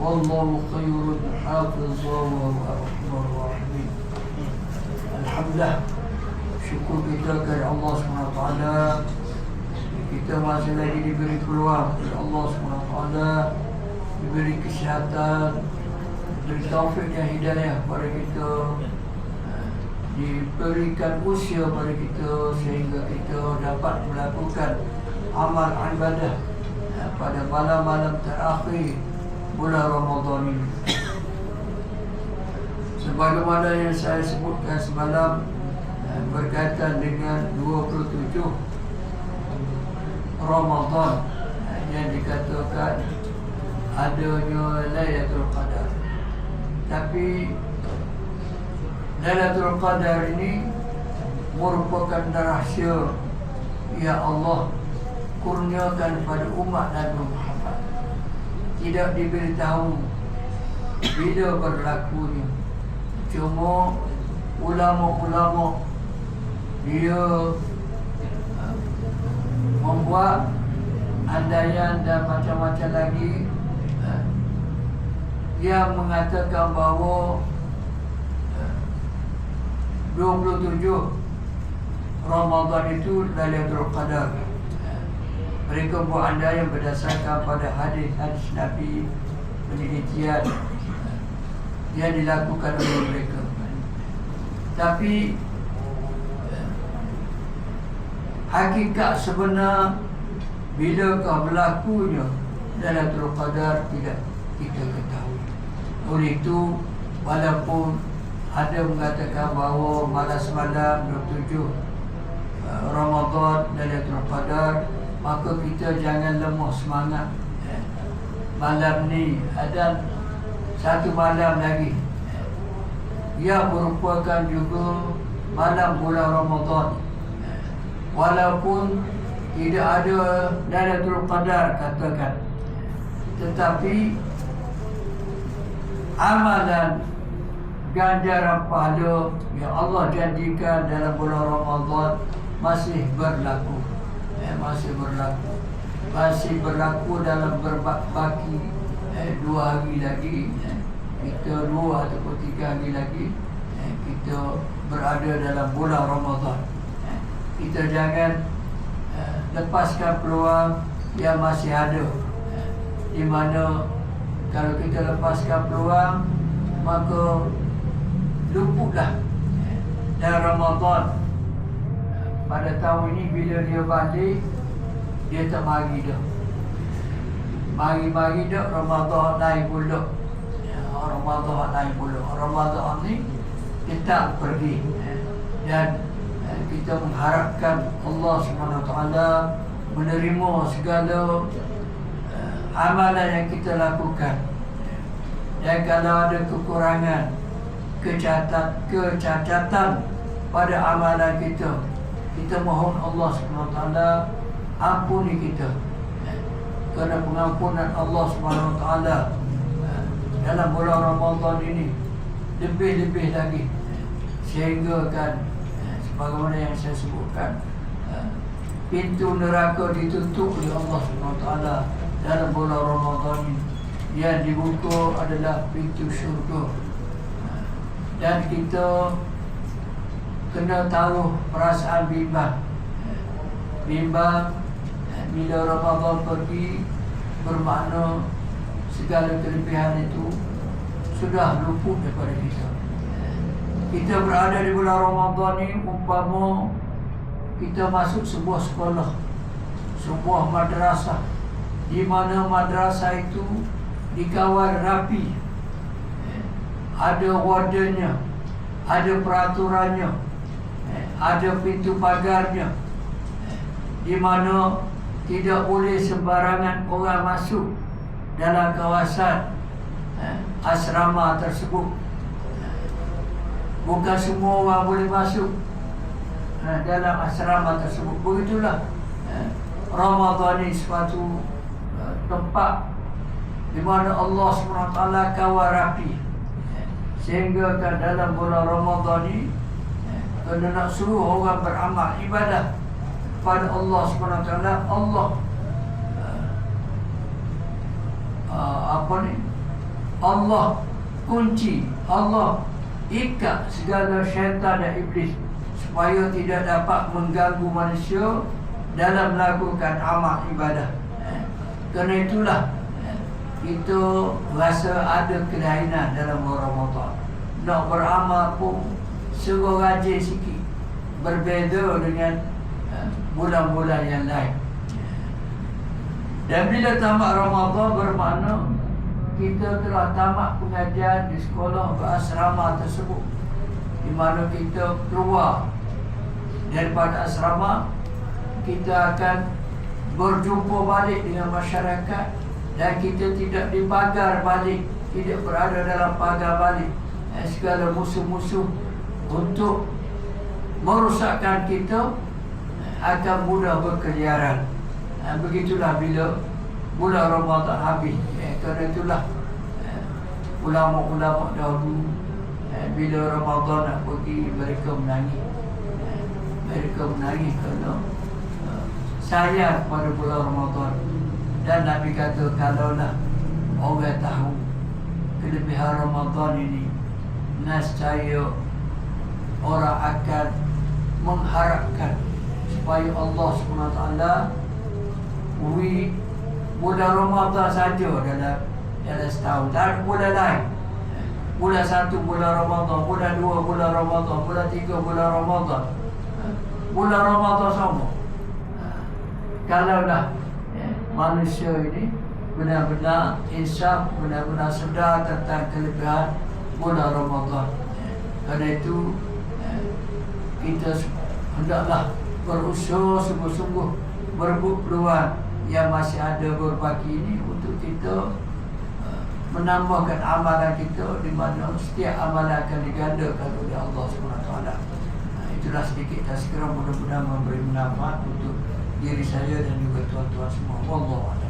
والله خير الحافظا وهو أرحم الراحمين الحمد لله syukur kita kepada Allah SWT kita masih lagi diberi peluang oleh Allah SWT diberi kesihatan diberi taufik dan hidayah kepada kita diberikan usia pada kita sehingga kita dapat melakukan amal ibadah eh, pada malam-malam terakhir bulan Ramadan ini. Sebagaimana yang saya sebutkan semalam eh, berkaitan dengan 27 Ramadan eh, yang dikatakan adanya Lailatul Qadar. Tapi Lailatul Qadar ini merupakan rahsia ya Allah kurniakan pada umat Nabi Muhammad. Tidak diberitahu bila berlakunya. Cuma ulama-ulama dia uh, membuat andaian dan macam-macam lagi uh, yang mengatakan bahawa 27 Ramadan itu Lailatul Qadar. Mereka buat anda yang berdasarkan pada hadis-hadis Nabi penelitian yang dilakukan oleh mereka. Tapi hakikat sebenar bila kau berlakunya Lailatul Qadar tidak kita ketahui. Oleh itu walaupun ada mengatakan bahawa malam semalam 27 uh, Ramadan Lailatul Qadar maka kita jangan lemah semangat. Malam ni ada satu malam lagi. Yang merupakan juga malam bulan Ramadan. Walaupun tidak ada Lailatul Qadar katakan. Tetapi amalan ganjaran pahala yang Allah janjikan dalam bulan Ramadan masih berlaku. Eh, masih berlaku. Masih berlaku dalam berbaki eh, dua hari lagi. Eh, kita dua ataupun tiga hari lagi. Eh, kita berada dalam bulan Ramadan. Eh, kita jangan eh, lepaskan peluang yang masih ada. Eh, di mana kalau kita lepaskan peluang maka luputlah dan Ramadan pada tahun ini bila dia balik dia tak mari dah. Mari-mari dah Ramadan naik pula. Ya, Ramadan naik pula. Ramadan ni kita pergi dan kita mengharapkan Allah SWT menerima segala amalan yang kita lakukan. Dan kalau ada kekurangan kecatat, kecacatan pada amalan kita. Kita mohon Allah SWT ampuni kita. Kerana pengampunan Allah SWT dalam bulan Ramadan ini lebih-lebih lagi sehingga kan sebagaimana yang saya sebutkan pintu neraka ditutup oleh Allah SWT dalam bulan Ramadan ini. Yang dibuka adalah pintu syurga dan kita kena tahu perasaan bimbang. Bimbang bila Ramadan pergi bermakna segala kelebihan itu sudah luput daripada kita. Kita berada di bulan Ramadan ini umpama kita masuk sebuah sekolah sebuah madrasah di mana madrasah itu dikawal rapi. Ada wardennya, ada peraturannya, ada pintu pagarnya, di mana tidak boleh sembarangan orang masuk dalam kawasan eh, asrama tersebut. Bukan semua orang boleh masuk eh, dalam asrama tersebut. Begitulah eh, Ramadan ini suatu tempat di mana Allah SWT kawal rapi eh, sehingga dalam bulan Ramadan ini kena nak suruh orang beramal ibadah kepada Allah SWT Allah uh, apa ni Allah kunci Allah ikat segala syaitan dan iblis supaya tidak dapat mengganggu manusia dalam melakukan amal ibadah. Eh, Kerana itulah eh, kita rasa ada kelainan dalam bulan Ramadan. Nak beramal pun suruh rajin sikit. Berbeza dengan eh, bulan-bulan yang lain. Dan bila tamat Ramadan bermakna kita telah tamat pengajian di sekolah berasrama tersebut di mana kita keluar daripada asrama kita akan berjumpa balik dengan masyarakat dan kita tidak dipagar balik tidak berada dalam pagar balik eh, segala musuh-musuh untuk merosakkan kita akan mudah berkeliaran. Eh, begitulah bila bulan Ramadan habis. Eh, kerana itulah eh, ulama-ulama dahulu eh, bila Ramadan nak pergi mereka menangis. Mereka menangis kerana sayang pada bulan Ramadan. Dan Nabi kata kalaulah orang tahu kelebihan Ramadan ini nescaya orang akan mengharapkan supaya Allah SWT wi bulan Ramadan saja dalam dalam setahun. Dan bulan lain. Bulan satu bulan Ramadan bulan dua bulan Ramadan bulan tiga bulan Ramadan. Bulan Ramadan sama. Kalau dah ya, manusia ini benar-benar insaf benar-benar sedar tentang kelebihan bulan Ramadan. Kerana itu ya, kita hendaklah berusaha sungguh-sungguh berebut peluang yang masih ada berbagi ini untuk kita uh, menambahkan amalan kita di mana setiap amalan akan digandakan oleh Allah SWT. Nah, itulah sedikit dan segera mudah-mudahan memberi manfaat untuk diri saya dan juga tuan-tuan semua. Wallahu a'lam.